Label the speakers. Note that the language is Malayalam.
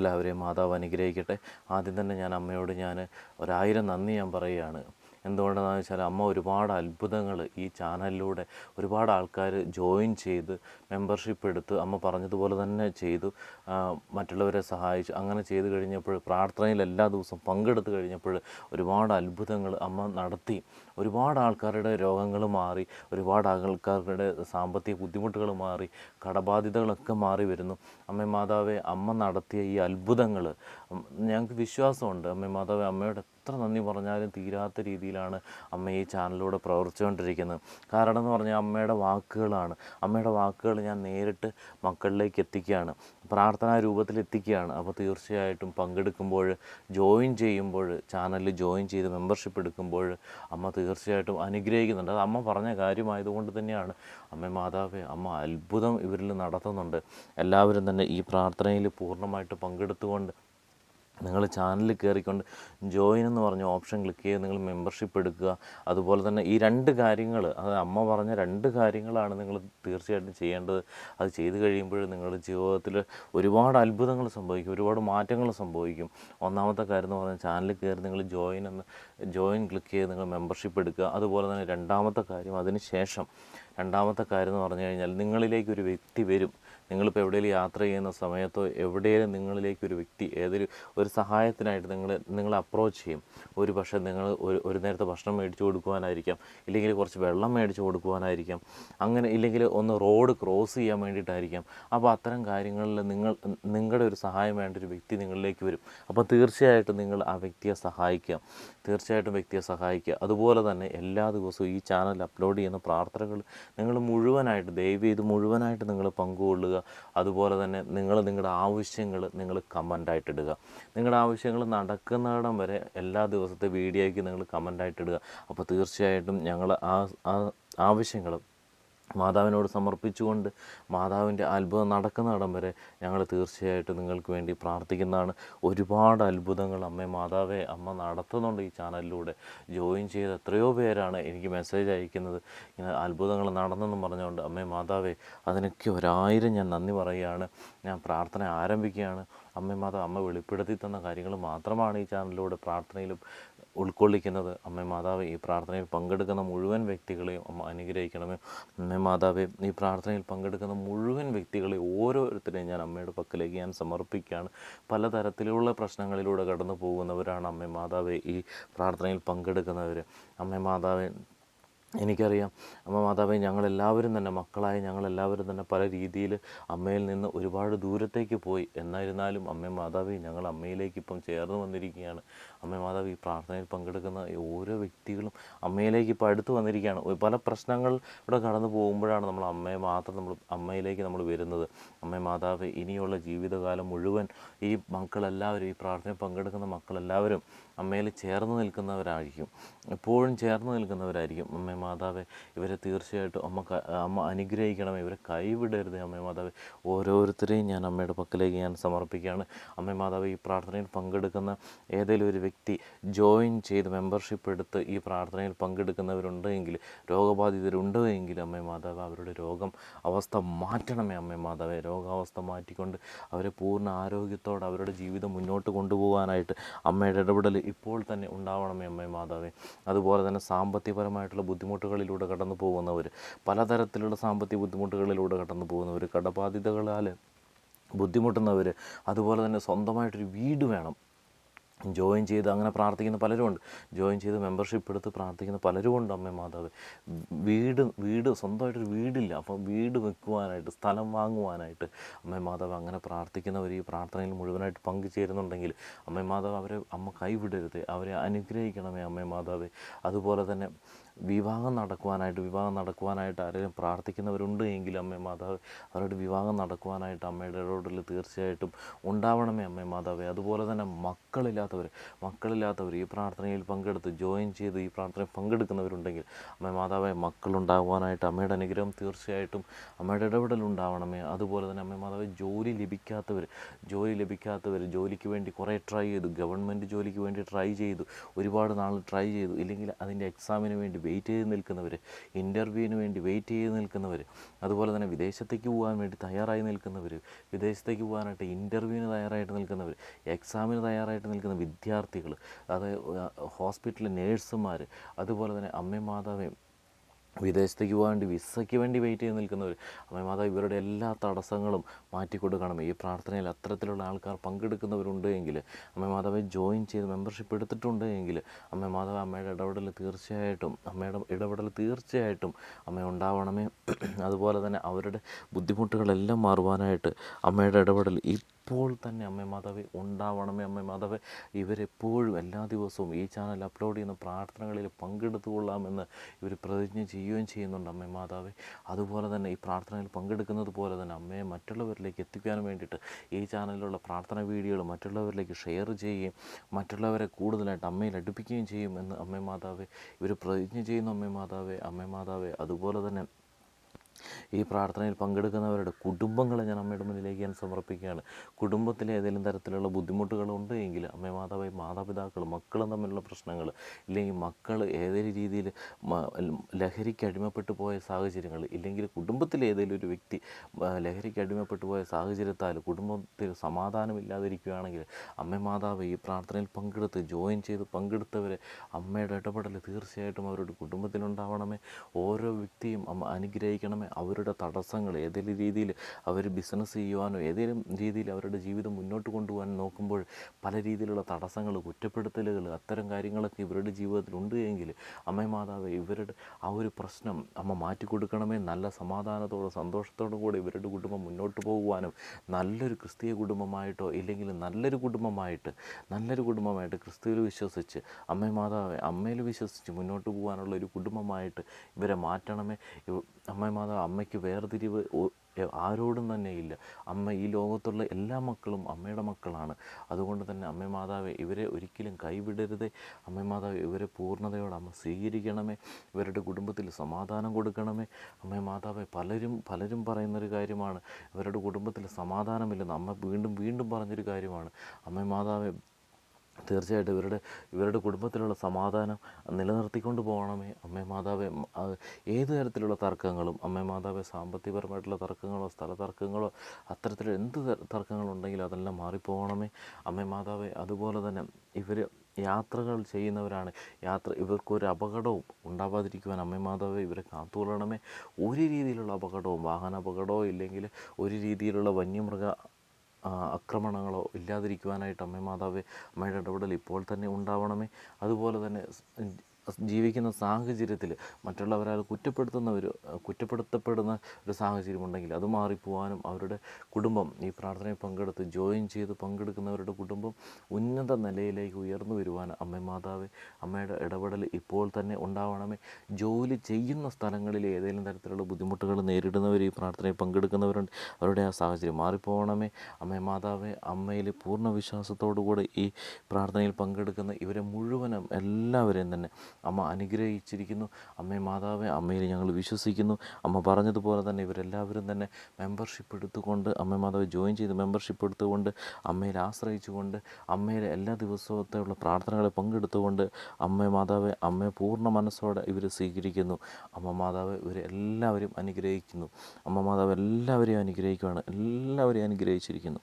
Speaker 1: എല്ലാവരെയും മാതാവ് അനുഗ്രഹിക്കട്ടെ. ആദ്യം തന്നെ ഞാൻ അമ്മയോട് ഞാൻ ഒരായിരം നന്ദി ഞാൻ പറയുകയാണ്. എന്തുകൊണ്ടെന്ന് വെച്ചാൽ അമ്മ ഒരുപാട് അത്ഭുതങ്ങൾ ഈ ചാനലിലൂടെ ഒരുപാട് ആൾക്കാർ ജോയിൻ ചെയ്ത് മെമ്പർഷിപ്പ് എടുത്ത് അമ്മ പറഞ്ഞതുപോലെ തന്നെ ചെയ്തു. മറ്റുള്ളവരെ സഹായിച്ചു അങ്ങനെ ചെയ്തു കഴിഞ്ഞപ്പോൾ പ്രാർത്ഥനയിൽ എല്ലാ ദിവസവും പങ്കെടുത്ത് കഴിഞ്ഞപ്പോൾ ഒരുപാട് അത്ഭുതങ്ങൾ അമ്മ നടത്തി. ഒരുപാട് ആൾക്കാരുടെ രോഗങ്ങൾ മാറി ഒരുപാട് ആൾക്കാരുടെ സാമ്പത്തിക ബുദ്ധിമുട്ടുകൾ മാറി കടബാധ്യതകളൊക്കെ മാറി വരുന്നു. അമ്മ മാതാവെ അമ്മ നടത്തിയ ഈ അത്ഭുതങ്ങൾ ഞങ്ങൾക്ക് വിശ്വാസമുണ്ട്. അമ്മ മാതാവെ അമ്മയോട് എത്ര നന്ദി പറഞ്ഞാലും തീരാത്ത രീതിയിലാണ് അമ്മ ഈ ചാനലിലൂടെ പ്രവർത്തിച്ചുകൊണ്ടിരിക്കുന്നത്. കാരണം എന്ന് പറഞ്ഞാൽ അമ്മയുടെ വാക്കുകളാണ്. അമ്മയുടെ വാക്കുകൾ ഞാൻ നേരിട്ട് മക്കളിലേക്ക് എത്തിക്കുകയാണ്. പ്രാർത്ഥനാ രൂപത്തിൽ എത്തിക്കുകയാണ്. അപ്പോൾ തീർച്ചയായിട്ടും പങ്കെടുക്കുമ്പോൾ ജോയിൻ ചെയ്യുമ്പോൾ ചാനലിൽ ജോയിൻ ചെയ്ത് മെമ്പർഷിപ്പ് എടുക്കുമ്പോൾ അമ്മ തീർച്ചയായിട്ടും അനുഗ്രഹിക്കുന്നുണ്ട്. അത് അമ്മ പറഞ്ഞ കാര്യമായതുകൊണ്ട് തന്നെയാണ്. അമ്മ മാതാവേ അമ്മ അത്ഭുതം ഇവരിൽ നടത്തുന്നുണ്ട്. എല്ലാവരും തന്നെ ഈ പ്രാർത്ഥനയിൽ പൂർണമായിട്ട് പങ്കെടുത്തുകൊണ്ട് നിങ്ങൾ ചാനലിൽ കയറിക്കൊണ്ട് ജോയിൻ എന്ന് പറഞ്ഞ ഓപ്ഷൻ ക്ലിക്ക് ചെയ്ത് നിങ്ങൾ മെമ്പർഷിപ്പ് എടുക്കുക. അതുപോലെ തന്നെ ഈ രണ്ട് കാര്യങ്ങൾ അത് അമ്മ പറഞ്ഞ രണ്ട് കാര്യങ്ങളാണ് നിങ്ങൾ തീർച്ചയായിട്ടും ചെയ്യേണ്ടത്. അത് ചെയ്തു കഴിയുമ്പോൾ നിങ്ങളുടെ ജീവിതത്തിൽ ഒരുപാട് അത്ഭുതങ്ങൾ സംഭവിക്കും ഒരുപാട് മാറ്റങ്ങൾ സംഭവിക്കും. ഒന്നാമത്തെ കാര്യം എന്ന് പറഞ്ഞാൽ ചാനലിൽ കയറി നിങ്ങൾ ജോയിൻ എന്ന് ജോയിൻ ക്ലിക്ക് ചെയ്ത് നിങ്ങൾ മെമ്പർഷിപ്പ് എടുക്കുക. അതുപോലെ തന്നെ രണ്ടാമത്തെ കാര്യം അതിന് ശേഷം രണ്ടാമത്തെ കാര്യം എന്ന് പറഞ്ഞു കഴിഞ്ഞാൽ നിങ്ങളിലേക്ക് ഒരു വ്യക്തി വരും. നിങ്ങളിപ്പോൾ എവിടെയെങ്കിലും യാത്ര ചെയ്യുന്ന സമയത്തോ എവിടെയെങ്കിലും നിങ്ങളിലേക്ക് ഒരു വ്യക്തി ഏതൊരു ഒരു സഹായത്തിനായിട്ട് നിങ്ങൾ നിങ്ങൾ അപ്രോച്ച് ചെയ്യും. ഒരു പക്ഷേ നിങ്ങൾ ഒരു ഒരു നേരത്തെ ഭക്ഷണം മേടിച്ചു കൊടുക്കുവാനായിരിക്കാം. ഇല്ലെങ്കിൽ കുറച്ച് വെള്ളം മേടിച്ചു കൊടുക്കുവാനായിരിക്കാം. അങ്ങനെ ഇല്ലെങ്കിൽ ഒന്ന് റോഡ് ക്രോസ് ചെയ്യാൻ വേണ്ടിയിട്ടായിരിക്കാം. അപ്പോൾ അത്തരം കാര്യങ്ങളിൽ നിങ്ങൾ നിങ്ങളുടെ ഒരു സഹായം വേണ്ട ഒരു വ്യക്തി നിങ്ങളിലേക്ക് വരും. അപ്പോൾ തീർച്ചയായിട്ടും നിങ്ങൾ ആ വ്യക്തിയെ സഹായിക്കാം തീർച്ചയായിട്ടും വ്യക്തിയെ സഹായിക്കുക. അതുപോലെ തന്നെ എല്ലാ ദിവസവും ഈ ചാനൽ അപ്ലോഡ് ചെയ്യുന്ന പ്രാർത്ഥനകൾ നിങ്ങൾ മുഴുവനായിട്ട് ദയവ് ചെയ്ത് മുഴുവനായിട്ട് നിങ്ങൾ പങ്കുകൊള്ളുക. അതുപോലെ തന്നെ നിങ്ങൾ നിങ്ങളുടെ ആവശ്യങ്ങൾ നിങ്ങൾ കമന്റായിട്ട് ഇടുക. നിങ്ങളുടെ ആവശ്യങ്ങൾ നടക്കുന്നിടം വരെ എല്ലാ ദിവസത്തെ വീഡിയോയ്ക്ക് നിങ്ങൾ കമന്റായിട്ട് ഇടുക. അപ്പോൾ തീർച്ചയായിട്ടും ഞങ്ങൾ ആ ആ ആവശ്യങ്ങൾ മാതാവിനോട് സമർപ്പിച്ചുകൊണ്ട് മാതാവിന്റെ അത്ഭുതം നടക്കുന്നിടം വരെ ഞങ്ങൾ തീർച്ചയായിട്ടും നിങ്ങൾക്ക് വേണ്ടി പ്രാർത്ഥിക്കുന്നതാണ്. ഒരുപാട് അത്ഭുതങ്ങൾ അമ്മേ മാതാവെ അമ്മ നടത്തുന്നുണ്ട് ഈ ചാനലിലൂടെ. ജോയിൻ ചെയ്ത എത്രയോ പേരാണ് എനിക്ക് മെസ്സേജ് അയക്കുന്നത്. ഇങ്ങനെ അത്ഭുതങ്ങൾ നടന്നെന്നും പറഞ്ഞുകൊണ്ട് അമ്മേ മാതാവേ അതിനൊക്കെ ഒരായിരം ഞാൻ നന്ദി പറയുകയാണ്. ഞാൻ പ്രാർത്ഥന ആരംഭിക്കുകയാണ്. അമ്മേ മാതാവ് അമ്മ വെളിപ്പെടുത്തി തന്ന കാര്യങ്ങൾ മാത്രമാണ് ഈ ചാനലിലൂടെ പ്രാർത്ഥനയിലും ഉൾക്കൊള്ളിക്കുന്നത് അമ്മ മാതാവ് ഈ പ്രാർത്ഥനയിൽ പങ്കെടുക്കുന്ന മുഴുവൻ വ്യക്തികളെയും അമ്മ അനുഗ്രഹിക്കണമേ. അമ്മ മാതാവെ ഈ പ്രാർത്ഥനയിൽ പങ്കെടുക്കുന്ന മുഴുവൻ വ്യക്തികളെ ഓരോരുത്തരെയും ഞാൻ അമ്മയുടെ പക്കലേക്ക് ഞാൻ സമർപ്പിക്കുകയാണ്. പലതരത്തിലുള്ള പ്രശ്നങ്ങളിലൂടെ കടന്നു പോകുന്നവരാണ് അമ്മ മാതാവെ ഈ പ്രാർത്ഥനയിൽ പങ്കെടുക്കുന്നവർ അമ്മ മാതാവെ എനിക്കറിയാം. അമ്മ മാതാവേ ഞങ്ങളെല്ലാവരും തന്നെ മക്കളായ ഞങ്ങളെല്ലാവരും തന്നെ പല രീതിയിൽ അമ്മയിൽ നിന്ന് ഒരുപാട് ദൂരത്തേക്ക് പോയി. എന്നായിരുന്നാലും അമ്മ മാതാവേ ഞങ്ങൾ അമ്മയിലേക്ക് ഇപ്പം ചേർന്ന് വന്നിരിക്കുകയാണ്. അമ്മ മാതാവ് ഈ പ്രാർത്ഥനയിൽ പങ്കെടുക്കുന്ന ഓരോ വ്യക്തികളും അമ്മയിലേക്ക് ഇപ്പോൾ അടുത്ത് വന്നിരിക്കുകയാണ്. പല പ്രശ്നങ്ങൾ ഇവിടെ കടന്നു പോകുമ്പോഴാണ് നമ്മൾ അമ്മയെ മാത്രം നമ്മൾ അമ്മയിലേക്ക് നമ്മൾ വരുന്നത്. അമ്മ മാതാവ് ഇനിയുള്ള ജീവിതകാലം മുഴുവൻ ഈ മക്കളെല്ലാവരും ഈ പ്രാർത്ഥനയിൽ പങ്കെടുക്കുന്ന മക്കളെല്ലാവരും അമ്മയിൽ ചേർന്ന് നിൽക്കുന്നവരായിരിക്കും. എപ്പോഴും ചേർന്ന് നിൽക്കുന്നവരായിരിക്കും. അമ്മ മാതാവെ ഇവരെ തീർച്ചയായിട്ടും അമ്മ അമ്മ അനുഗ്രഹിക്കണം. ഇവരെ കൈവിടരുത് അമ്മ മാതാവേ. ഓരോരുത്തരെയും ഞാൻ അമ്മയുടെ പക്കലേക്ക് ഞാൻ സമർപ്പിക്കുകയാണ്. അമ്മ മാതാവ് ഈ പ്രാർത്ഥനയിൽ പങ്കെടുക്കുന്ന ഏതെങ്കിലും ഒരു വ്യക്തി ജോയിൻ ചെയ്ത് മെമ്പർഷിപ്പ് എടുത്ത് ഈ പ്രാർത്ഥനയിൽ പങ്കെടുക്കുന്നവരുണ്ടെങ്കിൽ രോഗബാധിതരുണ്ട് എങ്കിൽ അമ്മ മാതാവ് അവരുടെ രോഗം അവസ്ഥ മാറ്റണമേ അമ്മ മാതാവെ. രോഗാവസ്ഥ മാറ്റിക്കൊണ്ട് അവരെ പൂർണ ആരോഗ്യത്തോടെ അവരുടെ ജീവിതം മുന്നോട്ട് കൊണ്ടുപോകാനായിട്ട് അമ്മയുടെ ഇടപെടൽ ഇപ്പോൾ തന്നെ ഉണ്ടാവണമേ അമ്മ മാതാവേ. അതുപോലെ തന്നെ സാമ്പത്തികപരമായിട്ടുള്ള ബുദ്ധിമുട്ടുകളിലൂടെ കടന്നു പോകുന്നവർ പലതരത്തിലുള്ള സാമ്പത്തിക ബുദ്ധിമുട്ടുകളിലൂടെ കടന്നു പോകുന്നവർ കടബാധ്യതകളാൽ ബുദ്ധിമുട്ടുന്നവർ അതുപോലെ തന്നെ സ്വന്തമായിട്ടൊരു വീട് വേണം. ജോയിൻ ചെയ്ത് അങ്ങനെ പ്രാർത്ഥിക്കുന്ന പലരുമുണ്ട്. ജോയിൻ ചെയ്ത് മെമ്പർഷിപ്പ് എടുത്ത് പ്രാർത്ഥിക്കുന്ന പലരുമുണ്ട് അമ്മ മാതാവ്. വീട് വീട് സ്വന്തമായിട്ടൊരു വീടില്ല. അപ്പോൾ വീട് വെക്കുവാനായിട്ട് സ്ഥലം വാങ്ങുവാനായിട്ട് അമ്മ മാതാവ് അങ്ങനെ പ്രാർത്ഥിക്കുന്നവർ ഈ പ്രാർത്ഥനയിൽ മുഴുവനായിട്ട് പങ്കുചേരുന്നുണ്ടെങ്കിൽ അമ്മ മാതാവ് അവരെ അമ്മ കൈവിടരുത്. അവരെ അനുഗ്രഹിക്കണമേ അമ്മ മാതാവ്. അതുപോലെ തന്നെ വിവാഹം നടക്കുവാനായിട്ട് വിവാഹം നടക്കുവാനായിട്ട് ആരെങ്കിലും പ്രാർത്ഥിക്കുന്നവരുണ്ട് എങ്കിൽ അമ്മ മാതാവ് അവരുടെ വിവാഹം നടക്കുവാനായിട്ട് അമ്മയുടെ ഇടപെടൽ തീർച്ചയായിട്ടും ഉണ്ടാവണമേ അമ്മ മാതാവേ. അതുപോലെ തന്നെ മക്കളില്ലാത്തവർ മക്കളില്ലാത്തവർ ഈ പ്രാർത്ഥനയിൽ പങ്കെടുത്ത് ജോയിൻ ചെയ്ത് ഈ പ്രാർത്ഥനയിൽ പങ്കെടുക്കുന്നവരുണ്ടെങ്കിൽ അമ്മ മാതാവേ മക്കളുണ്ടാകുവാനായിട്ട് അമ്മയുടെ അനുഗ്രഹം തീർച്ചയായിട്ടും അമ്മയുടെ ഇടപെടൽ ഉണ്ടാവണമേ. അതുപോലെ തന്നെ അമ്മ മാതാവേ ജോലി ലഭിക്കാത്തവർ ജോലി ലഭിക്കാത്തവർ ജോലിക്ക് വേണ്ടി കുറേ ട്രൈ ചെയ്തു ഗവൺമെന്റ് ജോലിക്ക് വേണ്ടി ട്രൈ ചെയ്തു ഒരുപാട് നാൾ ട്രൈ ചെയ്തു. ഇല്ലെങ്കിൽ അതിന്റെ എക്സാമിന് വേണ്ടി വെയിറ്റ് ചെയ്ത് നിൽക്കുന്നവർ ഇന്റർവ്യൂവിന് വേണ്ടി വെയിറ്റ് ചെയ്ത് നിൽക്കുന്നവർ അതുപോലെ തന്നെ വിദേശത്തേക്ക് പോകാൻ വേണ്ടി തയ്യാറായി നിൽക്കുന്നവർ വിദേശത്തേക്ക് പോകാനായിട്ട് ഇന്റർവ്യൂവിന് തയ്യാറായിട്ട് നിൽക്കുന്നവർ എക്സാമിന് തയ്യാറായിട്ട് നിൽക്കുന്ന വിദ്യാർത്ഥികൾ അത് ഹോസ്പിറ്റലിലെ നേഴ്സുമാർ അതുപോലെ തന്നെ അമ്മയും മാതാവേയും വിദേശത്തേക്ക് പോകാണ്ട് വിസയ്ക്ക് വേണ്ടി വെയിറ്റ് ചെയ്ത് നിൽക്കുന്നവർ അമ്മ മാതാ ഇവരുടെ എല്ലാ തടസ്സങ്ങളും മാറ്റിക്കൊടുക്കണം. ഈ പ്രാർത്ഥനയിൽ അത്തരത്തിലുള്ള ആൾക്കാർ പങ്കെടുക്കുന്നവരുണ്ട് എങ്കിൽ അമ്മ മാതാവെ ജോയിൻ ചെയ്ത് മെമ്പർഷിപ്പ് എടുത്തിട്ടുണ്ട് എങ്കിൽ അമ്മ മാതാവ് അമ്മയുടെ ഇടപെടൽ തീർച്ചയായിട്ടും അമ്മയുടെ ഇടപെടൽ തീർച്ചയായിട്ടും അമ്മ ഉണ്ടാവണമേ. അതുപോലെ തന്നെ അവരുടെ ബുദ്ധിമുട്ടുകളെല്ലാം മാറുവാനായിട്ട് അമ്മയുടെ ഇടപെടൽ ഇപ്പോൾ തന്നെ അമ്മ മാതാവേ ഉണ്ടാവണമേ അമ്മ മാതാവെ. ഇവരെപ്പോഴും എല്ലാ ദിവസവും ഈ ചാനൽ അപ്ലോഡ് ചെയ്യുന്ന പ്രാർത്ഥനകളിൽ പങ്കെടുത്തുകൊള്ളാമെന്ന് ഇവർ പ്രതിജ്ഞ ചെയ്യുകയും ചെയ്യുന്നുണ്ട് അമ്മ മാതാവേ. അതുപോലെ തന്നെ ഈ പ്രാർത്ഥനയിൽ പങ്കെടുക്കുന്നത് പോലെ തന്നെ അമ്മയെ മറ്റുള്ളവരിലേക്ക് എത്തിക്കാനും വേണ്ടിയിട്ട് ഈ ചാനലിലുള്ള പ്രാർത്ഥന വീഡിയോകൾ മറ്റുള്ളവരിലേക്ക് ഷെയർ ചെയ്യുകയും മറ്റുള്ളവരെ കൂടുതലായിട്ട് അമ്മയിൽ അടുപ്പിക്കുകയും ചെയ്യും എന്ന് അമ്മ മാതാവ്. ഇവർ പ്രതിജ്ഞ ചെയ്യുന്ന അമ്മ മാതാവേ. അമ്മ മാതാവേ അതുപോലെ തന്നെ ഈ പ്രാർത്ഥനയിൽ പങ്കെടുക്കുന്നവരുടെ കുടുംബങ്ങളെ ഞാൻ അമ്മയുടെ മുന്നിലേക്ക് ഞാൻ സമർപ്പിക്കുകയാണ്. കുടുംബത്തിലെ ഏതെങ്കിലും തരത്തിലുള്ള ബുദ്ധിമുട്ടുകളുണ്ട് എങ്കിൽ അമ്മ മാതാപിതാക്കൾ മക്കളും തമ്മിലുള്ള പ്രശ്നങ്ങൾ ഇല്ലെങ്കിൽ മക്കൾ ഏതെങ്കിലും രീതിയിൽ ലഹരിക്ക് അടിമപ്പെട്ടു പോയ സാഹചര്യങ്ങൾ ഇല്ലെങ്കിൽ കുടുംബത്തിലെ ഏതെങ്കിലും ഒരു വ്യക്തി ലഹരിക്ക് അടിമപ്പെട്ടു പോയ സാഹചര്യത്താൽ കുടുംബത്തിൽ സമാധാനമില്ലാതിരിക്കുകയാണെങ്കിൽ അമ്മ മാതാവ് ഈ പ്രാർത്ഥനയിൽ പങ്കെടുത്ത് ജോയിൻ ചെയ്ത് പങ്കെടുത്തവരെ അമ്മയുടെ ഇടപെടൽ തീർച്ചയായിട്ടും അവരുടെ കുടുംബത്തിലുണ്ടാവണമേ. ഓരോ വ്യക്തിയും അമ്മ അനുഗ്രഹിക്കണമേ. അവരുടെ തടസ്സങ്ങൾ ഏതെങ്കിലും രീതിയിൽ അവർ ബിസിനസ് ചെയ്യുവാനോ ഏതെങ്കിലും രീതിയിൽ അവരുടെ ജീവിതം മുന്നോട്ട് കൊണ്ടുപോകാൻ നോക്കുമ്പോൾ പല രീതിയിലുള്ള തടസ്സങ്ങൾ കുറ്റപ്പെടുത്തലുകൾ അത്തരം കാര്യങ്ങളൊക്കെ ഇവരുടെ ജീവിതത്തിൽ ഉണ്ട് എങ്കിൽ അമ്മ മാതാവ് ഇവരുടെ ആ ഒരു പ്രശ്നം അമ്മ മാറ്റിക്കൊടുക്കണമേ നല്ല സമാധാനത്തോടെ സന്തോഷത്തോടും കൂടെ ഇവരുടെ കുടുംബം മുന്നോട്ട് പോകുവാനും നല്ലൊരു ക്രിസ്തീയ കുടുംബമായിട്ടോ ഇല്ലെങ്കിൽ നല്ലൊരു കുടുംബമായിട്ട് നല്ലൊരു കുടുംബമായിട്ട് ക്രിസ്തുവിൽ വിശ്വസിച്ച് അമ്മ മാതാവ് അമ്മയിൽ വിശ്വസിച്ച് മുന്നോട്ട് പോകാനുള്ള ഒരു കുടുംബമായിട്ട് ഇവരെ മാറ്റണമേ. അമ്മ മാതാവ് അമ്മയ്ക്ക് വേർതിരിവ് ആരോടും തന്നെ ഇല്ല. അമ്മ ഈ ലോകത്തുള്ള എല്ലാ മക്കളും അമ്മയുടെ മക്കളാണ്. അതുകൊണ്ട് തന്നെ അമ്മ മാതാവെ ഇവരെ ഒരിക്കലും കൈവിടരുത്. അമ്മ മാതാവ് ഇവരെ പൂർണതയോടെ അമ്മ സ്വീകരിക്കണമേ. ഇവരുടെ കുടുംബത്തിൽ സമാധാനം കൊടുക്കണമേ. അമ്മ മാതാവെ പലരും പലരും പറയുന്നൊരു കാര്യമാണ്. ഇവരുടെ കുടുംബത്തിൽ സമാധാനമില്ലെന്ന് അമ്മ വീണ്ടും വീണ്ടും പറഞ്ഞൊരു കാര്യമാണ്. അമ്മ മാതാവെ തീർച്ചയായിട്ടും ഇവരുടെ ഇവരുടെ കുടുംബത്തിലുള്ള സമാധാനം നിലനിർത്തിക്കൊണ്ട് പോകണമേ. അമ്മേ മാതാവെ ഏതു തരത്തിലുള്ള തർക്കങ്ങളും അമ്മേ മാതാവെ സാമ്പത്തികപരമായിട്ടുള്ള തർക്കങ്ങളോ സ്ഥല തർക്കങ്ങളോ അത്തരത്തിൽ എന്ത് തർക്കങ്ങളുണ്ടെങ്കിലും അതെല്ലാം മാറിപ്പോകണമേ. അമ്മേ മാതാവെ അതുപോലെ തന്നെ ഇവർ യാത്രകൾ ചെയ്യുന്നവരാണ്. യാത്ര ഇവർക്കൊരു അപകടവും ഉണ്ടാവാതിരിക്കുവാൻ അമ്മ മാതാവെ ഇവരെ കാത്തുകൊള്ളണമേ. ഒരു രീതിയിലുള്ള അപകടവും വാഹന അപകടമോ ഇല്ലെങ്കിൽ ഒരു രീതിയിലുള്ള വന്യമൃഗ ആക്രമണങ്ങളോ ഇല്ലാതിരിക്കുവാനായിട്ട് അമ്മ മാതാവേ അമ്മയുടെ ഇടപെടൽ ഇപ്പോൾ തന്നെ ഉണ്ടാവണമേ. അതുപോലെ തന്നെ ജീവിക്കുന്ന സാഹചര്യത്തിൽ മറ്റുള്ളവരാൽ കുറ്റപ്പെടുത്തുന്ന ഒരു കുറ്റപ്പെടുത്തപ്പെടുന്ന ഒരു സാഹചര്യം ഉണ്ടെങ്കിൽ അത് മാറിപ്പോവാനും അവരുടെ കുടുംബം ഈ പ്രാർത്ഥനയിൽ പങ്കെടുത്ത് ജോയിൻ ചെയ്ത് പങ്കെടുക്കുന്നവരുടെ കുടുംബം ഉന്നത നിലയിലേക്ക് ഉയർന്നു വരുവാൻ അമ്മ മാതാവ് അമ്മയുടെ ഇടപെടൽ ഇപ്പോൾ തന്നെ ഉണ്ടാവണമേ. ജോലി ചെയ്യുന്ന സ്ഥലങ്ങളിൽ ഏതെങ്കിലും തരത്തിലുള്ള ബുദ്ധിമുട്ടുകൾ നേരിടുന്നവർ ഈ പ്രാർത്ഥനയിൽ പങ്കെടുക്കുന്നവരുണ്ട്. അവരുടെ ആ സാഹചര്യം മാറിപ്പോകണമേ അമ്മ മാതാവേ അമ്മയിൽ പൂർണ വിശ്വാസത്തോടുകൂടി ഈ പ്രാർത്ഥനയിൽ പങ്കെടുക്കുന്ന ഇവരെ മുഴുവനും എല്ലാവരെയും തന്നെ അമ്മ അനുഗ്രഹിച്ചിരിക്കുന്നു. അമ്മേ മാതാവേ അമ്മയിൽ ഞങ്ങൾ വിശ്വസിക്കുന്നു. അമ്മ പറഞ്ഞതുപോലെ തന്നെ ഇവരെല്ലാവരും തന്നെ മെമ്പർഷിപ്പ് എടുത്തുകൊണ്ട് അമ്മ മാതാവ് ജോയിൻ ചെയ്ത് മെമ്പർഷിപ്പ് എടുത്തുകൊണ്ട് അമ്മയിൽ ആശ്രയിച്ചുകൊണ്ട് അമ്മയിലെ എല്ലാ ദിവസത്തെയുള്ള പ്രാർത്ഥനകളെ പങ്കെടുത്തുകൊണ്ട് അമ്മ മാതാവെ അമ്മയെ പൂർണ മനസ്സോടെ ഇവർ സ്വീകരിക്കുന്നു. അമ്മ മാതാവ് ഇവരെ എല്ലാവരും അനുഗ്രഹിക്കുന്നു. അമ്മ മാതാവ് എല്ലാവരെയും അനുഗ്രഹിക്കുകയാണ് എല്ലാവരെയും അനുഗ്രഹിച്ചിരിക്കുന്നു.